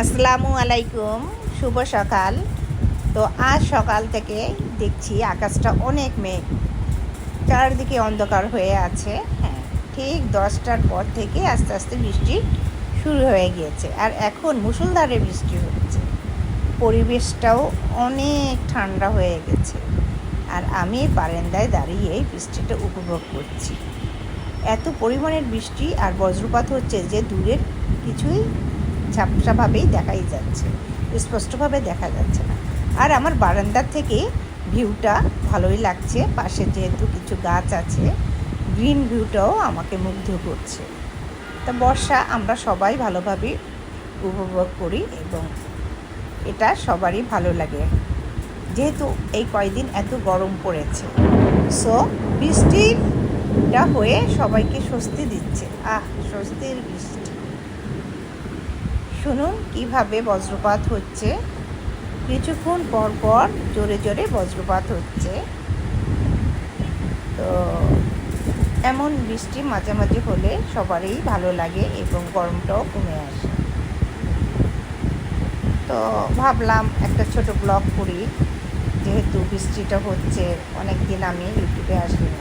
আসসালামু আলাইকুম, শুভ সকাল। তো আজ সকাল থেকে দেখছি আকাশটা অনেক মেঘ। চারদিকে অন্ধকার হয়ে আছে। হ্যাঁ ঠিক দশটার পর থেকে আস্তে আস্তে বৃষ্টি শুরু হয়ে গিয়েছে। আর এখন মুসুলধারে বৃষ্টি হচ্ছে। পরিবেশটাও অনেক ঠান্ডা হয়ে গেছে। আর আমি বারান্দায় দাঁড়িয়ে বৃষ্টিটা উপভোগ করছি। এত পরিমাণের বৃষ্টি আর বজ্রপাত হচ্ছে যে দূরের কিছুই ঝাপসাভাবেই দেখাই যাচ্ছে। স্পষ্টভাবে দেখা যাচ্ছে না। আর আমার বারান্দার থেকে ভিউটা ভালোই লাগছে। পাশে যেহেতু কিছু গাছ আছে, গ্রিন ভিউটাও আমাকে মুগ্ধ করছে। তা বর্ষা, আমরা সবাই ভালোভাবে উপভোগ করি এবং এটা সবারই ভালো লাগে। যেহেতু এই কয়দিন এত গরম পড়েছে। সো, বৃষ্টিটা হয়ে সবাইকে স্বস্তি দিচ্ছে। আহ, স্বস্তির বৃষ্টি। শুনুন কীভাবে বজ্রপাত হচ্ছে। কিছুক্ষণ পর পর জোরে জোরে বজ্রপাত হচ্ছে। তো, এমন বৃষ্টি মাঝে মাঝে হলে সবারই ভালো লাগে এবং গরমটাও কমে আসে। তো, ভাবলাম একটা ছোট ব্লগ করি। যেহেতু বৃষ্টিটা হচ্ছে অনেক দিন আমি ইউটিউবে আসিনি।